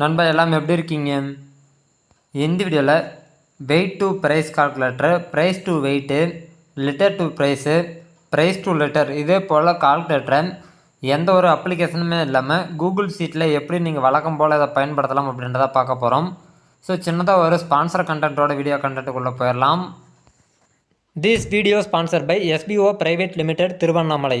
நண்பா எல்லாம் எப்படி இருக்கீங்க? இந்த வீடியோவில் weight to price calculator price to weight litre to price price to litre இதே போல் கால்குலேட்டரை எந்த ஒரு அப்ளிகேஷனுமே இல்லாமல் கூகுள் சீட்டில் எப்படி நீங்கள் வழக்கம் போல் இதை பயன்படுத்தலாம் அப்படின்றத பார்க்க போகிறோம் ஸோ சின்னதாக ஒரு ஸ்பான்சர் கண்டென்ட்டோட வீடியோ கண்டென்ட்டுக்குள்ளே போயிடலாம் this video sponsor by SPO private limited Tiruvannamalai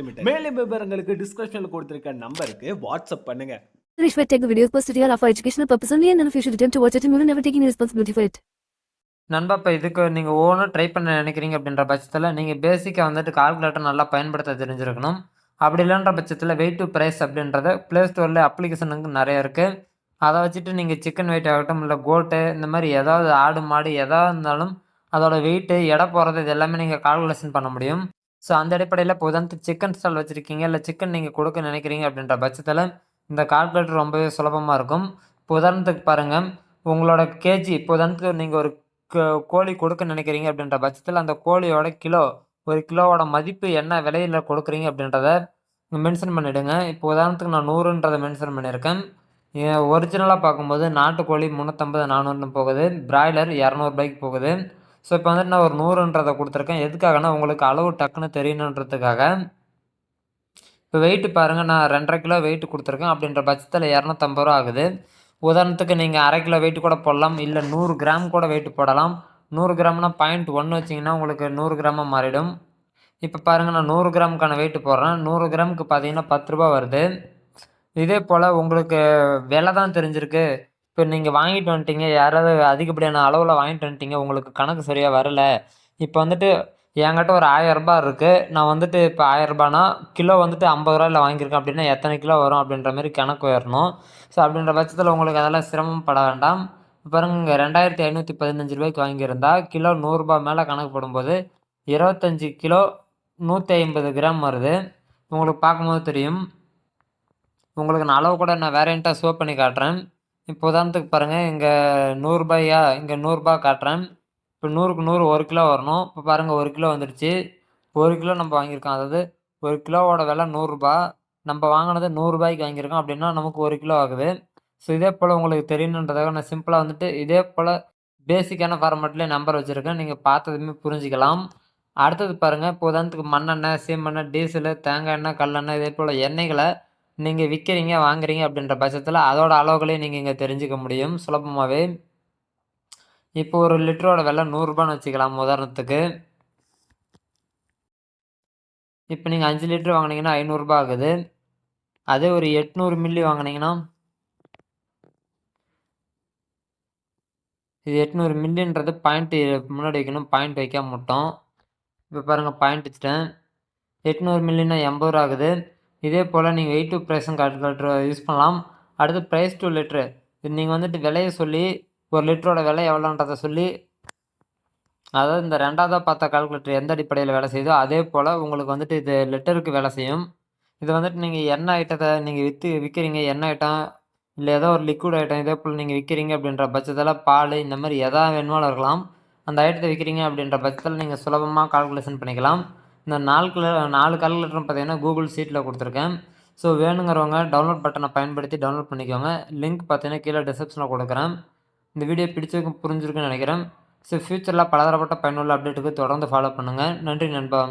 limited மேலும் விவரங்களுக்கு டிஸ்கிரிப்ஷன்ல கொடுத்திருக்க நம்பருக்கு வாட்ஸ்அப் பண்ணுங்க. Rishwat take the videos posted here. Are for educational purpose only and none of you should attempt to watch it you will never take any responsibility for it. நண்பா இப்போ இதுக்கு நீங்கள் ஒவ்வொன்றும் ட்ரை பண்ண நினைக்கிறீங்க அப்படின்ற பட்சத்தில் நீங்கள் பேசிக்காக வந்துட்டு கால்குலேட்டர் நல்லா பயன்படுத்த தெரிஞ்சிருக்கணும். அப்படி இல்லைன்ற பட்சத்தில் வெயிட் டு ப்ரைஸ் அப்படின்றத ப்ளே ஸ்டோரில் அப்ளிகேஷனுக்கு நிறைய இருக்குது அதை வச்சுட்டு நீங்கள் சிக்கன் வெயிட் ஆகட்டும் இல்லை கோட்டு இந்த மாதிரி ஏதாவது ஆடு மாடு எதாக இருந்தாலும் அதோட வெயிட்டு எடை போகிறது இது எல்லாமே நீங்கள் கால்குலேஷன் பண்ண முடியும். ஸோ அந்த அடிப்படையில் இப்போ உதாரணத்துக்கு சிக்கன் ஸ்டால் வச்சுருக்கீங்க. இல்லை சிக்கன் நீங்கள் கொடுக்க நினைக்கிறீங்க அப்படின்ற பட்சத்தில் இந்த கால்குலேட்டர் ரொம்பவே சுலபமாக இருக்கும். இப்போ உதாரணத்துக்கு பாருங்கள் உங்களோட கேஜி இப்போ உதாரணத்துக்கு நீங்கள் ஒரு க- கோழி கொடுக்க நினைக்கிறீங்க அப்படின்ற பட்சத்தில் அந்த கோழியோட கிலோ ஒரு கிலோவோட மதிப்பு என்ன விலையில் கொடுக்குறீங்க அப்படின்றத மென்ஷன் பண்ணிவிடுங்க இப்போ உதாரணத்துக்கு நான் நூறுன்றதை மென்ஷன் பண்ணியிருக்கேன். ஒரிஜினலாக பார்க்கும்போது நாட்டுக்கோழி முந்நூற்றம்பது நானூறுன்னு போகுது. பிராய்லர் இரநூறுபாய்க்கு போகுது. ஸோ இப்போ வந்துட்டு நான் ஒரு நூறுன்றதை கொடுத்துருக்கேன். எதுக்காகனா உங்களுக்கு அளவு டக்குன்னு தெரியணுன்றதுக்காக. இப்போ வெயிட்டு பாருங்கள் நான் ரெண்டரை கிலோ வெயிட் கொடுத்துருக்கேன். அப்படின்ற பட்சத்தில் இரநூத்தம்பது ரூபா ஆகுது. உதாரணத்துக்கு நீங்கள் அரை கிலோ வெயிட் கூட போடலாம் இல்லை நூறு கிராம் கூட வெயிட் போடலாம். நூறு கிராம்னா பாயிண்ட் ஒன்று வச்சிங்கன்னா உங்களுக்கு நூறு கிராமாக மாறிடும். இப்போ பாருங்கள் நான் நூறு கிராமுக்கான வெயிட் போடுறேன். நூறு கிராமுக்கு பார்த்தீங்கன்னா பத்து ரூபா வருது. இதே போல் உங்களுக்கு விலை தான் தெரிஞ்சிருக்கு. இப்போ நீங்கள் வாங்கிட்டு வந்துட்டீங்க யாராவது அதிகப்படியான அளவில் வாங்கிட்டு வந்துட்டீங்க உங்களுக்கு கணக்கு சரியாக வரல. இப்போ வந்துட்டு என்கிட்ட ஒரு ஆயரரூபா இருக்குது நான் வந்துட்டு இப்போ ஆயரரூபானா கிலோ வந்துட்டு ஐம்பது ரூபாயில் வாங்கியிருக்கேன் அப்படின்னா எத்தனை கிலோ வரும் அப்படின்ற மாதிரி கணக்கு வரணும் ஸோ அப்படின்ற பட்சத்தில் உங்களுக்கு அதெல்லாம் சிரமம் பட வேண்டாம். பாருங்க இங்கே ரெண்டாயிரத்தி ஐநூற்றி பதினஞ்சு ரூபாய்க்கு வாங்கியிருந்தா கிலோ நூறுரூபா மேலே கணக்கு போடும்போது இருபத்தஞ்சி கிலோ நூற்றி ஐம்பது கிராம் வருது. உங்களுக்கு பார்க்கும்போது தெரியும். உங்களுக்கு நான் அளவு கூட நான் வேரியண்ட்டாக ஷோ பண்ணி காட்டுறேன். இப்போ உதாரணத்துக்கு பாருங்கள் இங்கே நூறுரூபாயா இங்கே நூறுரூபா காட்டுறேன். இப்போ நூறுக்கு நூறு ஒரு கிலோ வரணும். இப்போ பாருங்கள் ஒரு கிலோ வந்துடுச்சு ஒரு கிலோ நம்ம வாங்கியிருக்கோம். அதாவது ஒரு கிலோவோட விலை நூறுரூபா நம்ம வாங்கினது நூறுரூபாய்க்கு வாங்கியிருக்கோம் அப்படின்னா நமக்கு ஒரு கிலோ ஆகுது. ஸோ இதே போல் உங்களுக்கு தெரியணுன்றதாக நான் சிம்பிளாக வந்துட்டு இதே போல் பேசிக்கான ஃபார்மேட்லேயே நம்பர் வச்சுருக்கேன். நீங்கள் பார்த்ததுமே புரிஞ்சுக்கலாம். அடுத்தது பாருங்கள் இப்போ உதாரணத்துக்கு மண்ணெண்ணெய் சீமெண்ணெய் டீசலு தேங்காய் எண்ணெய் கல்லெண்ணெய் இதே போல் எண்ணெய்களை நீங்கள் விற்கிறீங்க வாங்குறீங்க அப்படின்ற பட்சத்தில் அதோட அளவுகளையும் நீங்கள் இங்கே தெரிஞ்சுக்க முடியும். சுலபமாகவே இப்போ ஒரு லிட்டரோட விலை நூறுரூபான்னு வச்சுக்கலாம் உதாரணத்துக்கு. இப்போ நீங்கள் அஞ்சு லிட்டர் வாங்குனீங்கன்னா ஐநூறுரூபா ஆகுது. அதே ஒரு எட்நூறு மில்லி வாங்குனீங்கன்னா இது எட்நூறு மில்லின்றது பாயிண்ட் முன்னாடி வைக்கணும் பாயிண்ட் வைக்க மட்டும் இப்போ பாருங்கள் பாயிண்ட் வச்சுட்டேன். எட்நூறு மில்லின்னா எண்பது ரூபா ஆகுது. இதே போல் நீங்கள் எயிட் டு ப்ரைஸும் கால்குலேட்டர் யூஸ் பண்ணலாம். அடுத்து ப்ரைஸ் டூ லிட்ரு இது நீங்கள் வந்துட்டு விலையை சொல்லி ஒரு லிட்டரோட விலை எவ்வளோன்றதை சொல்லி அதாவது இந்த ரெண்டாவதாக பார்த்த கால்குலேட்டர் எந்த அடிப்படையில் வேலை செய்யுதோ அதே போல் உங்களுக்கு வந்துட்டு இது லிட்டருக்கு வேலை செய்யும். இது வந்துட்டு நீங்கள் எண்ணெய் ஐட்டத்தை நீங்கள் விற்று விற்கிறீங்க எண்ணெய் ஐட்டம் இல்லை ஏதோ ஒரு லிக்விட் ஐட்டம் இதே போல் நீங்கள் விற்கிறீங்க அப்படின்ற பட்சத்தில் பால் இந்த மாதிரி எதா வேணுமாலும் இருக்கலாம். அந்த ஐட்டத்தை விற்கிறீங்க அப்படின்ற பட்சத்தில் நீங்கள் சுலபமாக கால்குலேஷன் பண்ணிக்கலாம். இந்த நாலு கலர் நாலு கால்குலேட்டரும் பார்த்தீங்கன்னா கூகுள் சீட்டில் கொடுத்துருக்கேன். ஸோ வேணுங்கிறவங்க டவுன்லோட் பட்டனை பயன்படுத்தி டவுன்லோட் பண்ணிக்கோங்க. லிங்க் பார்த்தீங்கன்னா கீழே டிஸ்கிரிப்ஷனில் கொடுக்குறேன். இந்த வீடியோ பிடிச்சிருக்கும் புரிஞ்சிருக்குன்னு நினைக்கிறேன். ஸோ ஃப்யூச்சரில் பலதரப்பட்ட பயனுள்ள அப்டேட்டுக்கு தொடர்ந்து ஃபாலோ பண்ணுங்கள் நன்றி நண்பா.